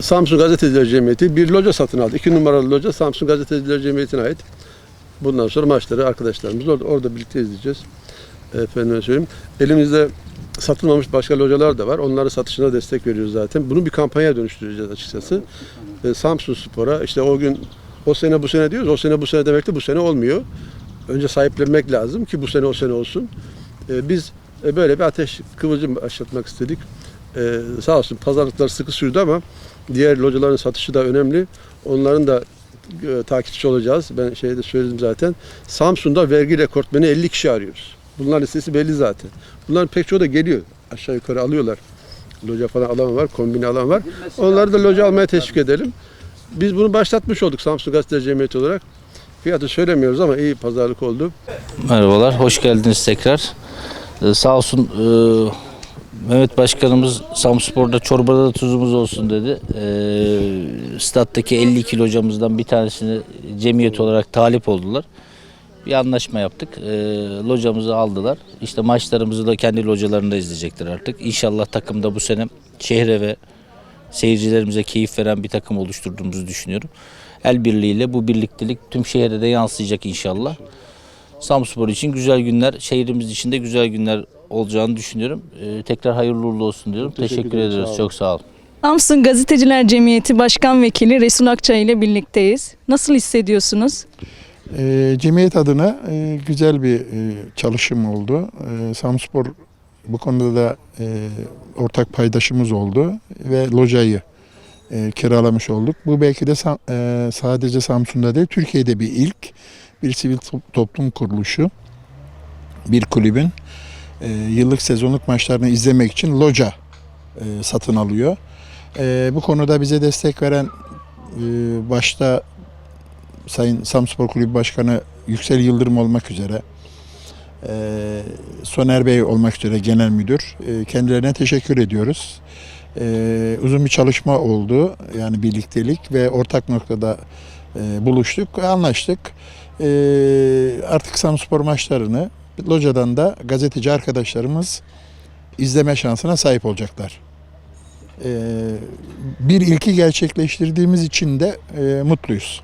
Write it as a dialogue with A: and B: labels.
A: Samsun Gazeteciler Cemiyeti bir loca satın aldı. İki numaralı loca Samsun Gazeteciler Cemiyeti'ne ait. Bundan sonra maçları arkadaşlarımız orada, orada birlikte izleyeceğiz. Efendim söyleyeyim. Elimizde satılmamış başka localar da var. Onların satışına destek veriyoruz zaten. Bunu bir kampanya dönüştüreceğiz açıkçası. E, Samsun Spor'a işte o gün o sene bu sene diyoruz. O sene bu sene demek de bu sene olmuyor. Önce sahiplenmek lazım ki bu sene o sene olsun. E, biz e, böyle bir ateş kıvılcım başlatmak istedik. E, sağ olsun pazarlıklar sıkı sürdü ama diğer locaların satışı da önemli. Onların da e, takipçi olacağız. Ben şeyde söyledim zaten. Samsun'da vergi rekortmeni 50 kişi arıyoruz. Bunların listesi belli zaten. Bunların pek çoğu da geliyor. Aşağı yukarı alıyorlar. Loca falan alan var, kombine alan var. Onları da loca almaya teşvik edelim. Biz bunu başlatmış olduk Samsun Gazeteciler Cemiyeti olarak. Fiyatı söylemiyoruz ama iyi pazarlık oldu.
B: Merhabalar, hoş geldiniz tekrar. Ee, sağ olsun e, Mehmet Başkanımız Samspor'da çorbada da tuzumuz olsun dedi. Ee, stat'taki 52 locamızdan bir tanesini cemiyet olarak talip oldular. Bir anlaşma yaptık. Ee, locamızı aldılar. İşte maçlarımızı da kendi localarında izleyecekler artık. İnşallah takımda bu sene şehre ve seyircilerimize keyif veren bir takım oluşturduğumuzu düşünüyorum. El birliğiyle bu birliktelik tüm şehre de yansıyacak inşallah. Samspor için güzel günler, şehrimiz için de güzel günler olacağını düşünüyorum. Ee, tekrar hayırlı uğurlu olsun diyorum.
A: Teşekkür
B: Teşekkür,
A: ederim,
B: ediyoruz.
A: sağ.
B: Çok sağ olun.
C: Samsun Gazeteciler Cemiyeti Başkan Vekili Resul Akçay ile birlikteyiz. Nasıl hissediyorsunuz?
D: E, cemiyet adına e, güzel bir e, çalışım oldu. E, Samspor bu konuda da e, ortak paydaşımız oldu ve locayı e, kiralamış olduk. Bu belki de e, sadece Samsun'da değil, Türkiye'de bir ilk. Bir sivil to- toplum kuruluşu, bir kulübün e, yıllık sezonluk maçlarını izlemek için loca e, satın alıyor. E, bu konuda bize destek veren e, başta Sayın Samspor Kulübü Başkanı Yüksel Yıldırım olmak üzere, e, Soner Bey olmak üzere genel müdür. E, kendilerine teşekkür ediyoruz. E, uzun bir çalışma oldu. Yani birliktelik ve ortak noktada e, buluştuk, anlaştık. E, artık Samspor maçlarını locadan da gazeteci arkadaşlarımız izleme şansına sahip olacaklar. E, bir ilki gerçekleştirdiğimiz için de e, mutluyuz.